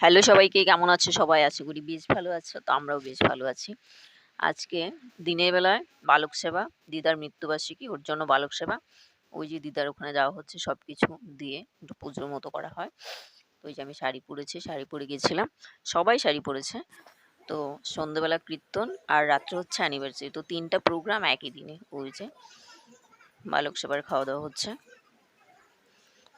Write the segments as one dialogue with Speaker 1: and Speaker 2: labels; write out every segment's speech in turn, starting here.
Speaker 1: Hello সবাইকে, কেমন আছো? সবাই আশা করি বেশ ভালো আছো, তো আমরাও বেশ ভালো আছি। আজকে দিনের বেলায় বালক সেবা, দিদার মৃত্যুবার্ষিকী, ওর জন্য বালক সেবা। ওই যে দিদার ওখানে যাওয়া হচ্ছে সব কিছু দিয়ে একটু পুজোর মতো করা হয়। তো ওই যে আমি শাড়ি পরেছি, শাড়ি পরে গেছিলাম। সবাই শাড়ি পরেছে। তো সন্ধেবেলা কীর্তন আর রাত্রে হচ্ছে অ্যানিভার্সারি তো তিনটা প্রোগ্রাম একই দিনে ওই যে বালক সেবার খাওয়া দাওয়া হচ্ছে।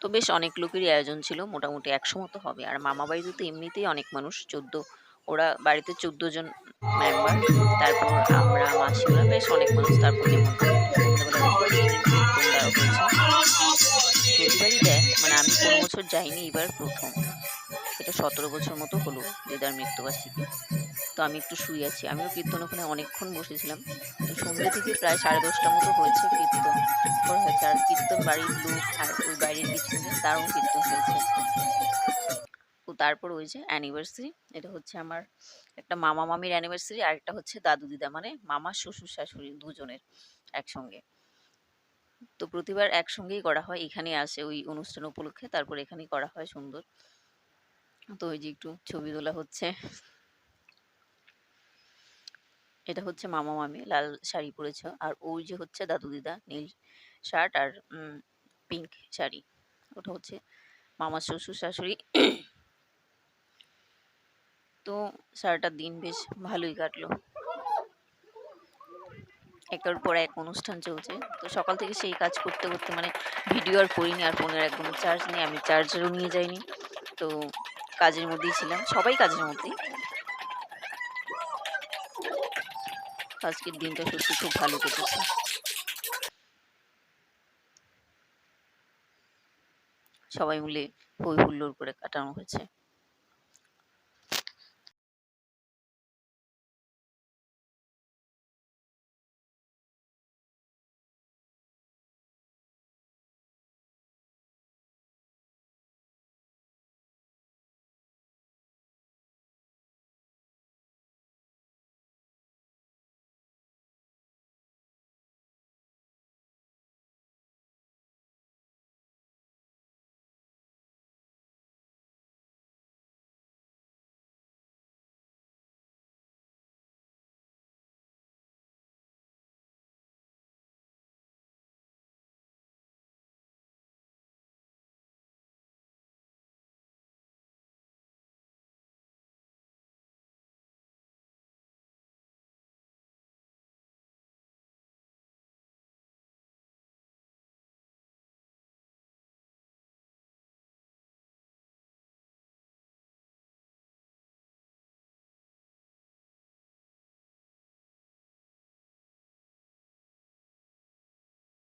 Speaker 1: তো বেশ অনেক লোকেরই আয়োজন ছিল, মোটামুটি একশো মতো হবে। আর মামা বাড়িতে তো এমনিতেই অনেক মানুষ, চোদ্দ, ওরা বাড়িতে চোদ্দ জন মেম্বার তারপর আমরা মাসিরা বেশ অনেক মানুষ, তারপর দেয় মানে আমি কোনো বছর যাইনি, এবার প্রথম। এটা সতেরো বছর মতো হলো, দিদার মৃত্যুবার্ষিকী। তো আমি একটু শুয়ে আছি। আমিও কীর্তন ওখানে অনেকক্ষণ বসেছিলাম। তো সন্ধ্যে থেকে প্রায় সাড়ে দশটা মতো হয়েছে কীর্তন। করা হয়েছে আর কীর্তন বাড়ির লোক আর ওই বাড়ির পিছনে তারও কীর্তন হয়েছে তো তারপর ওই যে অ্যানিভার্সারি এটা হচ্ছে আমার একটা মামা মামির অ্যানিভার্সারি আর একটা হচ্ছে দাদু দিদা মানে মামা, শ্বশুর, শাশুড়ি দুজনের একসঙ্গে। তো প্রতিবার একসঙ্গেই করা হয় এখানে আসে ওই অনুষ্ঠান উপলক্ষে, তারপর এখানেই করা হয় সুন্দর। তো ওই যে একটু ছবি তোলা হচ্ছে। এটা হচ্ছে মামা মামি লাল শাড়ি পরেছে। আর ওই যে হচ্ছে দাদু দিদা নীল শার্ট আর পিঙ্ক শাড়ি। ওটা হচ্ছে মামার শ্বশুর শাশুড়ি। তো সারাটা দিন বেশ ভালোই কাটলো। একটার পর এক অনুষ্ঠান চলছে। তো সকাল থেকে সেই কাজ করতে করতে মানে ভিডিও আর করিনি আর ফোনের একদম চার্জ নেই। আমি চার্জারও নিয়ে যাইনি। তো কাজের মধ্যেই ছিলাম। সবাই কাজের মধ্যেই। আজকের দিনটা সত্যি খুব ভালো কেটেছে। সবাই মিলে হই হুল্লোড় করে কাটানো হয়েছে।